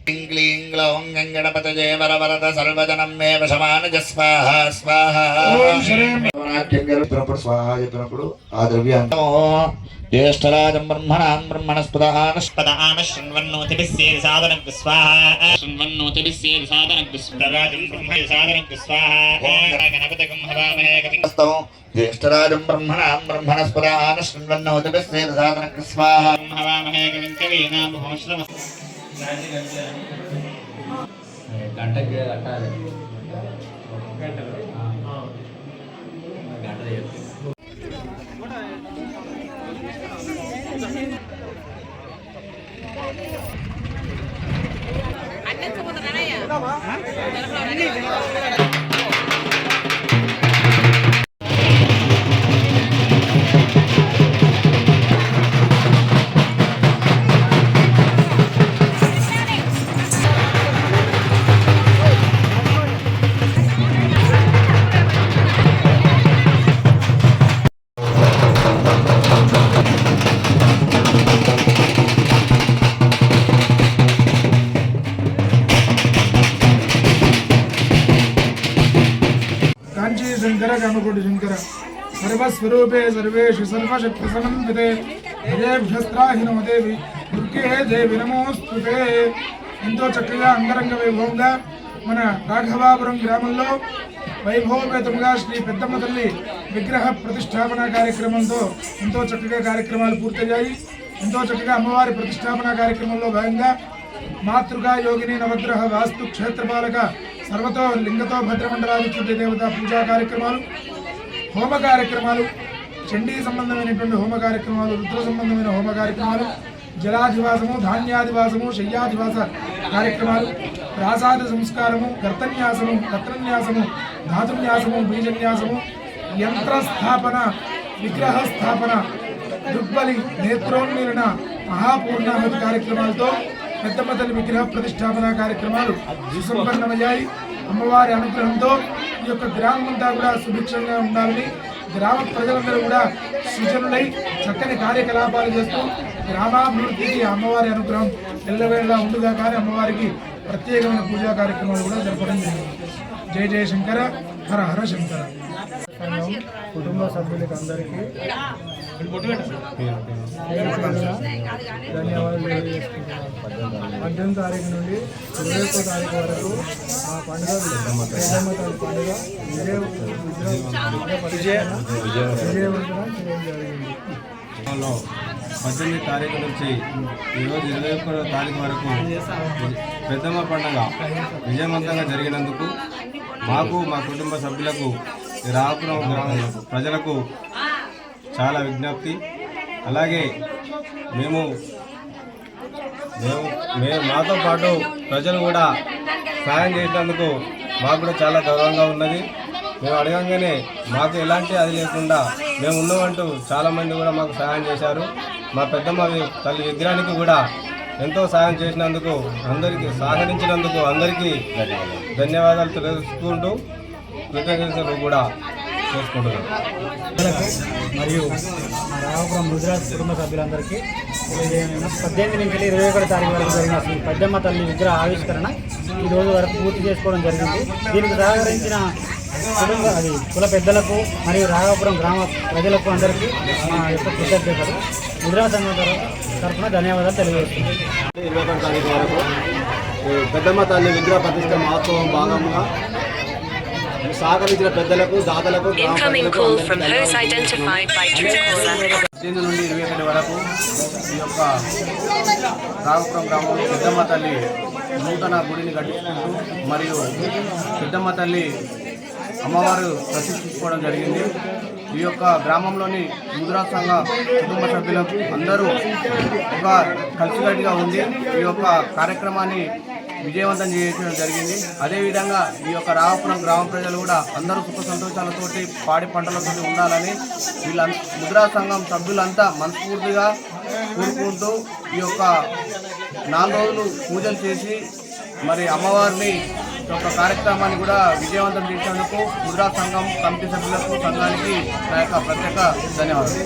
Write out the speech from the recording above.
क्लीं क्लीं ग्लौं गङ्गणपतये वरवरद सर्वजनं मे वशमानज स्वाहा स्वाहा చెప్పినప్పుడు స్వాహ చెప్పినప్పుడు ఆ ద్రవ్యాన్ని జ్యేష్ఠరాజం బ్రహ్మణాం బ్రహ్మణస్పదానస్పదాన శృణ్వన్నోతిభిస్సేది సాధనం స్వాహ శృణ్వన్నోతిభిస్సేది సాధనం స్పదారాజం బ్రహ్మ సాధనం స్వాహ గణపతికం హవామహే కవిస్తవం జ్యేష్ఠరాజం బ్రహ్మణాం బ్రహ్మణస్పదాన శృణ్వన్నోతిభిస్సేది సాధనం స్వాహ హవామహే కవిం కవీనాం భూశ్రమ గంటకి కట్టాలి గంటలు? గంట కాంచీ శంకర కామకోటి శంకర. సర్వస్వరూపే సర్వేషు సర్వశక్తి సమన్వితే హృదయభ్యస్త్రాహినమదేవి దుర్గే దేవి నమోస్తుతే ఎంతో చక్కగా అంగరంగ వైభవంగా మన రాఘవాపురం గ్రామంలో వైభవపేతంగా శ్రీ పెద్దమ్మ తల్లి విగ్రహ ప్రతిష్టాపన కార్యక్రమంతో ఎంతో చక్కగా కార్యక్రమాలు పూర్తయ్యాయి. ఎంతో చక్కగా అమ్మవారి ప్రతిష్టాపన కార్యక్రమంలో భాగంగా మాతృగా యోగిని నవగ్రహ వాస్తు క్షేత్రపాలక సర్వతో లింగతో భద్రమండలాధిపతి దేవత పూజా కార్యక్రమాలు హోమ కార్యక్రమాలు చండీ సంబంధమైనటువంటి హోమ కార్యక్రమాలు రుద్ర సంబంధమైన హోమ కార్యక్రమాలు జలాధివాసము ధాన్యాధివాసము శయ్యాధివాస కార్యక్రమాలు ప్రాసాద సంస్కారము గర్తన్యాసము కత్రన్యాసము ధాతున్యాసము బీజన్యాసము యంత్రస్థాపన విగ్రహ స్థాపన దుర్బలి నేత్రోన్మీలన మహాపూర్ణాహతి కార్యక్రమాలతో పెద్దమ్మ తల్లి విగ్రహ ప్రతిష్టాపన కార్యక్రమాలు సుసంపన్నమయ్యాయి అమ్మవారి అనుగ్రహంతో ఈ యొక్క గ్రామం అంతా కూడా సుభిక్షంగా ఉండాలని గ్రామ ప్రజలందరూ కూడా సుజనులై చక్కని కార్యకలాపాలు చేస్తూ గ్రామాభివృద్ధికి అమ్మవారి అనుగ్రహం ఎల్లవేళలా ఉండుగా కానీ అమ్మవారికి ప్రత్యేకమైన పూజా కార్యక్రమాలు కూడా జరపడం జరిగింది. జయ జయశంకర హర హర శంకర. కుటుంబ సభ్యులకు అందరికీ పద్దెనిమిది తారీఖు నుండి ఇరవై ఒక్కో తారీఖు వరకు ఆ పండుగ తల్లి పండుగ విజయ చేయడం జరిగింది పద్దెనిమిది తారీఖు నుంచి ఈరోజు ఇరవై ఒక్కటో తారీఖు వరకు పెద్దమ్మ పండుగ విజయవంతంగా జరిగినందుకు మాకు మా కుటుంబ సభ్యులకు రాపురం గ్రామ ప్రజలకు చాలా విజ్ఞప్తి. అలాగే మేము మేము మేము మాతో పాటు ప్రజలు కూడా సాయం చేసినందుకు మాకు కూడా చాలా గౌరవంగా ఉన్నది. మేము అడగంగానే మాకు ఎలాంటి అది లేకుండా మేము ఉన్నామంటూ చాలామంది కూడా మాకు సహాయం చేశారు. మా పెద్దమ్మ తల్లి విగ్రహానికి కూడా ఎంతో సహాయం చేసినందుకు అందరికీ సహకరించినందుకు అందరికీ ధన్యవాదాలు తెలుసుకుంటూ కృతజ్ఞతలు కూడా. మరియు మా గుజరాత్ కుటుంబ సభ్యులందరికీ తెలియజేయను పద్దెనిమిది నుంచి ఇరవై ఒకటి తారీఖు వరకు జరిగిన శ్రీ పెద్దమ్మ తల్లి విగ్రహ ఆవిష్కరణ ఈ రోజు వరకు పూర్తి చేసుకోవడం జరిగింది. దీనికి సహకరించిన కుటుంబ అది కుల పెద్దలకు మరియు రాఘవపురం గ్రామ ప్రజలకు అందరికీ మా యొక్క కృతజ్ఞతలు. గుజరాత్ సంఘం తరఫున ధన్యవాదాలు తెలియజేస్తున్నాను ఇరవై ఒకటి తారీఖు వరకు పెద్దమ్మ తల్లి విగ్రహ ప్రతిష్ట మహోత్సవం భాగంగా సహకరించిన పెద్దలకు దాతలకు. పద్దెనిమిది నుండి ఇరవై ఒకటి వరకు ఈ యొక్క రాఘపురం గ్రామంలో పెద్దమ్మ తల్లి నూతన గుడిని కట్టించుకుంటూ మరియు పెద్దమ్మ తల్లి అమ్మవారు ప్రతిష్ఠించుకోవడం జరిగింది ఈ యొక్క గ్రామంలోని ముద్రా సంఘ కుటుంబ సభ్యులకు అందరూ ఒక కలిసికట్టుగా ఉంది ఈ యొక్క కార్యక్రమాన్ని విజయవంతం చేయడం జరిగింది. అదేవిధంగా ఈ యొక్క రావపురం గ్రామ ప్రజలు కూడా అందరూ సుఖ సంతోషాలతోటి పాడి పంటలతో ఉండాలని వీళ్ళ ముద్రా సంఘం సభ్యులంతా మనస్ఫూర్తిగా కోరుకుంటూ ఈ యొక్క నాలుగు రోజులు పూజలు చేసి మరి అమ్మవారిని ఈ యొక్క కార్యక్రమాన్ని కూడా విజయవంతం చేసేందుకు ముద్రా సంఘం కమిటీ సభ్యులకు సంఘానికి నా యొక్క ప్రత్యేక ధన్యవాదాలు.